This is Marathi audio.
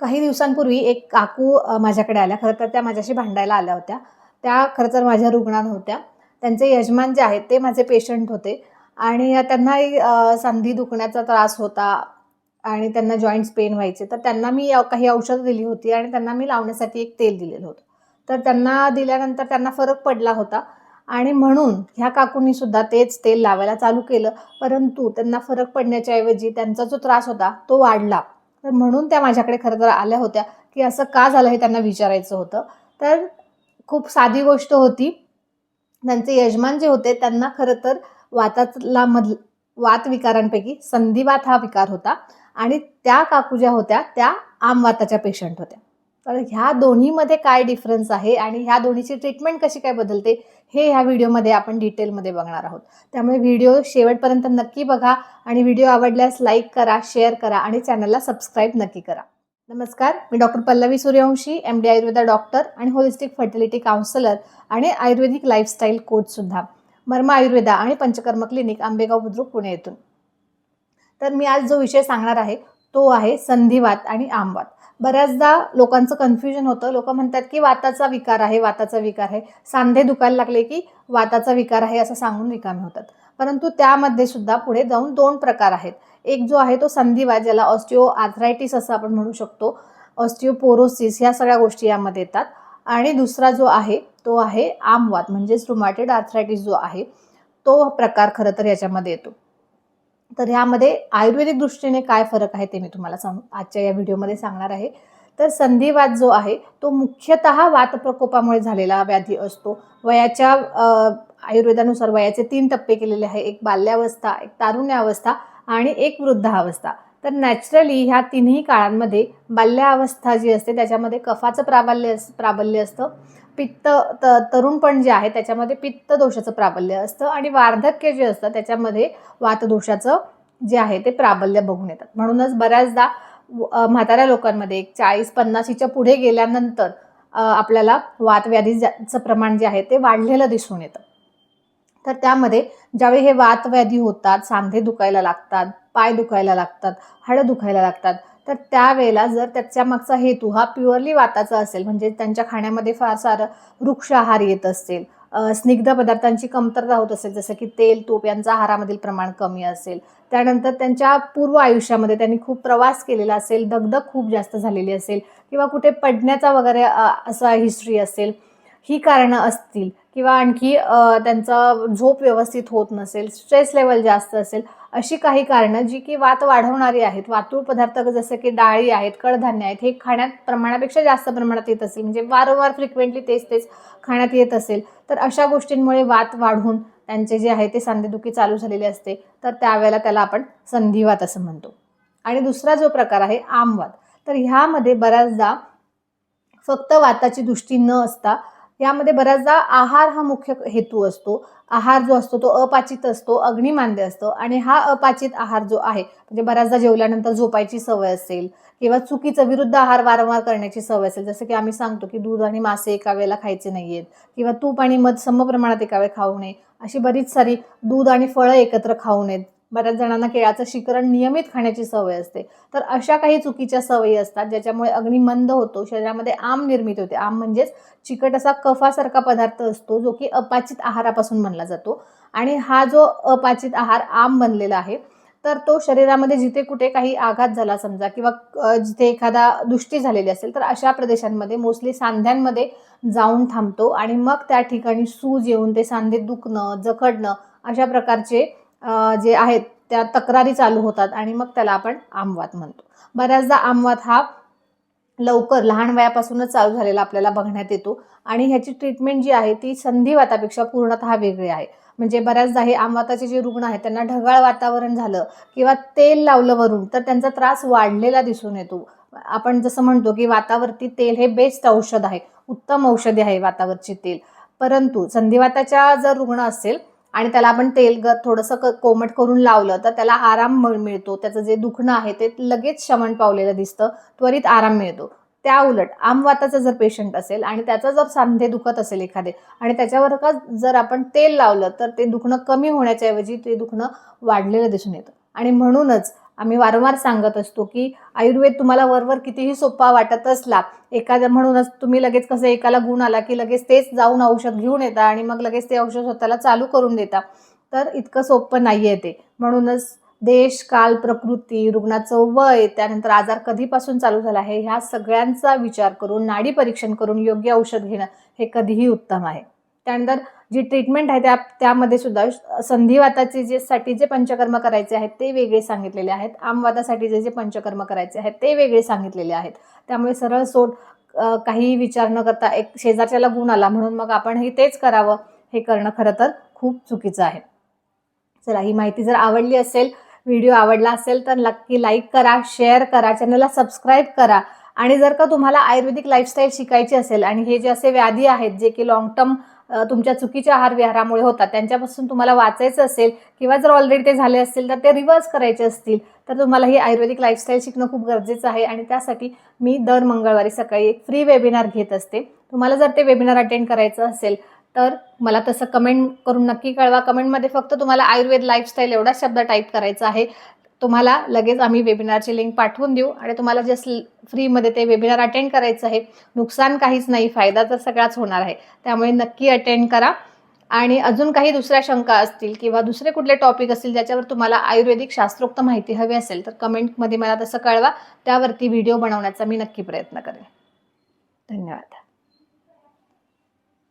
काही दिवसांपूर्वी एक काकू माझ्याकडे आल्या. खरं तर त्या माझ्याशी भांडायला आल्या होत्या. त्या खरं तर माझ्या रुग्णां होत्या. त्यांचे यजमान जे आहेत ते माझे पेशंट होते. आणि त्यांनाही संधी दुखण्याचा त्रास होता आणि त्यांना जॉईंट्स पेन व्हायचे. तर त्यांना मी काही औषधं दिली होती आणि त्यांना मी लावण्यासाठी एक तेल दिलेलं होतं. तर त्यांना दिल्यानंतर त्यांना फरक पडला होता. आणि म्हणून ह्या काकूंनी सुद्धा तेच तेल लावायला चालू केलं. परंतु त्यांना फरक पडण्याच्या ऐवजी त्यांचा जो त्रास होता तो वाढला. तर म्हणून त्या माझ्याकडे खरं तर आल्या होत्या की असं का झालं हे त्यांना विचारायचं होतं. तर खूप साधी गोष्ट होती. त्यांचे यजमान जे होते त्यांना खरं तर वातातला मध वात विकारांपैकी संधिवात हा विकार होता. आणि त्या काकू ज्या होत्या त्या आमवाताच्या पेशंट होत्या. तर ह्या दोन्हीमध्ये काय डिफरन्स आहे आणि ह्या दोन्हीची ट्रीटमेंट कशी काय बदलते हे ह्या व्हिडिओमध्ये आपण डिटेलमध्ये बघणार आहोत. त्यामुळे व्हिडिओ शेवटपर्यंत नक्की बघा आणि व्हिडिओ आवडल्यास लाईक करा शेअर करा आणि चॅनलला सबस्क्राईब नक्की करा. नमस्कार मी doctor Pallavi Suryavanshi M D Ayurveda doctor आणि होलिस्टिक फर्टिलिटी काउन्सिलर आणि आयुर्वेदिक लाईफस्टाईल कोचसुद्धा मर्मा आयुर्वेदा आणि पंचकर्म क्लिनिक आंबेगाव बुद्रुक पुणे येथून. तर मी आज जो विषय सांगणार आहे तो आहे संधिवात आणि आमवात. बऱ्याचदा लोकांचं कन्फ्युजन होतं. लोक म्हणतात की वाताचा विकार आहे वाताचा विकार आहे. सांधे दुखायला लागले की वाताचा विकार आहे असं सांगून रिकामे होतात. परंतु त्यामध्ये सुद्धा पुढे जाऊन दोन प्रकार आहेत. एक जो आहे तो संधिवात ज्याला ऑस्टिओ आर्थरायटिस असं आपण म्हणू शकतो. ऑस्टिओपोरोसिस ह्या सगळ्या गोष्टी यामध्ये येतात. आणि दुसरा जो आहे तो आहे आमवात म्हणजेच रुमाटेड आर्थरायटिस जो आहे तो प्रकार खरं तर याच्यामध्ये येतो. तर ह्यामध्ये आयुर्वेदिक दृष्टीने काय फरक आहे ते मी तुम्हाला सांग आजच्या या व्हिडिओमध्ये सांगणार आहे. तर संधिवात जो आहे तो मुख्यतः वात प्रकोपामुळे झालेला व्याधी असतो. वयाच्या आयुर्वेदानुसार वयाचे तीन टप्पे केलेले आहे. एक बाल्यावस्था एक तारुण्यावस्था आणि एक वृद्धावस्था. तर नॅचरली ह्या तिन्ही काळांमध्ये बाल्यावस्था जी असते त्याच्यामध्ये कफाचं प्राबल्य अस प्राबल्य असतं. पित्त त तरुणपण जे आहे त्याच्यामध्ये पित्त दोषाचं प्राबल्य असतं आणि वार्धक्य जे असतं त्याच्यामध्ये वातदोषाचं जे आहे ते प्राबल्य बघून येतात. म्हणूनच बऱ्याचदा म्हाताऱ्या लोकांमध्ये एक चाळीस पन्नासीच्या पुढे गेल्यानंतर आपल्याला वातव्याधीचं प्रमाण जे आहे ते वाढलेलं दिसून येतं. तर त्यामध्ये ज्यावेळी हे वातव्याधी होतात सांधे दुखायला लागतात पाय दुखायला लागतात हाडं दुखायला लागतात तर त्यावेळेला जर त्याच्या मागचा हेतू हा प्युअरली वाताचा असेल म्हणजे त्यांच्या खाण्यामध्ये फार सारं वृक्ष आहार येत असेल स्निग्ध पदार्थांची कमतरता होत असेल जसं की तेल तूप यांचा आहारामधील प्रमाण कमी असेल त्यानंतर त्यांच्या पूर्व आयुष्यामध्ये त्यांनी खूप प्रवास केलेला असेल दगदग खूप जास्त झालेली असेल किंवा कुठे पडण्याचा वगैरे असा हिस्ट्री असेल ही कारणं असतील किंवा आणखी त्यांचा झोप व्यवस्थित होत नसेल स्ट्रेस लेवल जास्त असेल अशी काही कारणं जी की वात वाढवणारी आहेत. वातूळ पदार्थ जसं की डाळी आहेत कडधान्य आहेत हे खाण्यात प्रमाणापेक्षा जास्त प्रमाणात येत असेल. म्हणजे वारंवार फ्रिक्वेंटली तेच तेच खाण्यात येत असेल. तर अशा गोष्टींमुळे वात वाढून त्यांचे जे आहे ते सांधेदुखी चालू झालेली असते. तर त्यावेळेला त्याला आपण संधिवात असं म्हणतो. आणि दुसरा जो प्रकार आहे आमवात. तर ह्यामध्ये बऱ्याचदा फक्त वाताची दृष्टी न असता यामध्ये बऱ्याचदा आहार हा मुख्य हेतू असतो. आहार जो असतो तो अपाचित असतो अग्निमांद्य असतो आणि हा अपाचित आहार जो आहे म्हणजे बऱ्याचदा जेवल्यानंतर झोपायची सवय असेल किंवा चुकीचं विरुद्ध आहार वारंवार करण्याची सवय असेल जसं की आम्ही सांगतो की दूध आणि मासे एका वेळेला खायचे नाही आहेत किंवा तूप आणि मध समप्रमाणात एका वेळ खाऊ नये अशी बरीच सारी दूध आणि फळं एकत्र खाऊ नयेत. बऱ्याच जणांना केळाचं शिकरण नियमित खाण्याची सवय असते. तर अशा काही चुकीच्या सवयी असतात ज्याच्यामुळे अग्नी मंद होतो शरीरामध्ये आम निर्मित होते. आम म्हणजेच चिकट असा कफासारखा पदार्थ असतो जो की अपाचित आहारापासून बनला जातो. आणि हा जो अपाचित आहार आम बनलेला आहे तर तो शरीरामध्ये जिथे कुठे काही आघात झाला समजा किंवा जिथे एखादा दृष्टी झालेली असेल तर अशा प्रदेशांमध्ये मोस्टली सांध्यांमध्ये जाऊन थांबतो. आणि मग त्या ठिकाणी सूज येऊन ते सांधे दुखणं जखडणं अशा प्रकारचे जे आहेत त्या तक्रारी चालू होतात आणि मग त्याला आपण आमवात म्हणतो. बऱ्याचदा आमवात हा लवकर लहान वयापासूनच चालू झालेला आपल्याला बघण्यात येतो आणि ह्याची ट्रीटमेंट जी आहे ती संधिवातापेक्षा पूर्णतः वेगळी आहे. म्हणजे बऱ्याचदा हे आमवाताचे जे रुग्ण आहेत त्यांना ढगाळ वातावरण झालं किंवा तेल लावलं वरून तर त्यांचा त्रास वाढलेला दिसून येतो. आपण जसं म्हणतो की वातावरती तेल हे बेस्ट औषध आहे उत्तम औषधी आहे वातावरची तेल. परंतु संधिवाताच्या जर रुग्ण असेल आणि त्याला आपण तेल ग थोडंसं क कोमट करून लावलं तर त्याला आराम मिळतो. त्याचं जे दुखणं आहे ते लगेच शमन पावलेलं दिसतं. त्वरित आराम मिळतो. त्या उलट आमवाताचा जर पेशंट असेल आणि त्याचा जर सांधे दुखत असेल एखादे आणि त्याच्यावर का जर आपण तेल लावलं तर ते दुखणं कमी होण्याच्या ऐवजी ते दुखणं वाढलेलं दिसून येतं. आणि म्हणूनच आम्ही वारंवार सांगत असतो की आयुर्वेद तुम्हाला वरवर कितीही सोपा वाटत असला एखाद्या म्हणूनच तुम्ही लगेच कसं एकाला गुण आला की लगेच तेच जाऊन औषध घेऊन येता आणि मग लगेच ते औषध स्वतःला चालू करून देता. तर इतकं सोपं नाही आहे ते. म्हणूनच देश काल प्रकृती रुग्णाचं वय त्यानंतर आजार कधीपासून चालू झाला आहे ह्या सगळ्यांचा विचार करून नाडी परीक्षण करून योग्य औषध घेणं हे कधीही उत्तम आहे. त्यानंतर जी ट्रीटमेंट आहे त्या त्यामध्ये सुद्धा संधिवाताचे जे साठी जे पंचकर्म करायचे आहेत ते वेगळे सांगितलेले आहेत. आमवातासाठी जे जे पंचकर्म करायचे आहेत ते वेगळे सांगितलेले आहेत. त्यामुळे सरळ सोड काही विचार न करता एक शेजारच्याला गुण आला म्हणून मग आपण हे तेच करावं हे करणं खरं तर खूप चुकीचं आहे. चला ही माहिती जर आवडली असेल व्हिडिओ आवडला असेल तर नक्की लाईक करा शेअर करा चॅनलला सबस्क्राईब करा. आणि जर का तुम्हाला आयुर्वेदिक लाईफस्टाईल शिकायची असेल आणि हे जे असे व्याधी आहेत जे की लॉंग टर्म तुमच्या चुकीच्या आहार विहारामुळे होतात. त्यांच्यापासून तुम्हाला वाचायचं असेल किंवा जर ऑलरेडी ते झाले असतील तर ते रिव्हर्स करायचे असतील तर तुम्हाला ही आयुर्वेदिक लाईफस्टाईल शिकणं खूप गरजेचं आहे. आणि त्यासाठी मी दर मंगळवारी सकाळी एक फ्री वेबिनार घेत असते. तुम्हाला जर ते वेबिनार अटेंड करायचं असेल तर मला तसं कमेंट करून नक्की कळवा. कमेंटमध्ये फक्त तुम्हाला आयुर्वेद लाईफस्टाईल एवढा शब्द टाईप करायचा आहे. तुम्हाला लगेच आम्ही वेबिनारची लिंक पाठवून देऊ आणि तुम्हाला जस्ट फ्रीमध्ये ते वेबिनार अटेंड करायचं आहे नुकसान काहीच नाही फायदा तर सगळाच होणार आहे. त्यामुळे नक्की अटेंड करा. आणि अजून काही दुसऱ्या शंका असतील किंवा दुसरे कुठले टॉपिक असतील ज्याच्यावर तुम्हाला आयुर्वेदिक शास्त्रोक्त माहिती हवी असेल तर कमेंटमध्ये मला तसं कळवा. त्यावरती व्हिडिओ बनवण्याचा मी नक्की प्रयत्न करेन. धन्यवाद.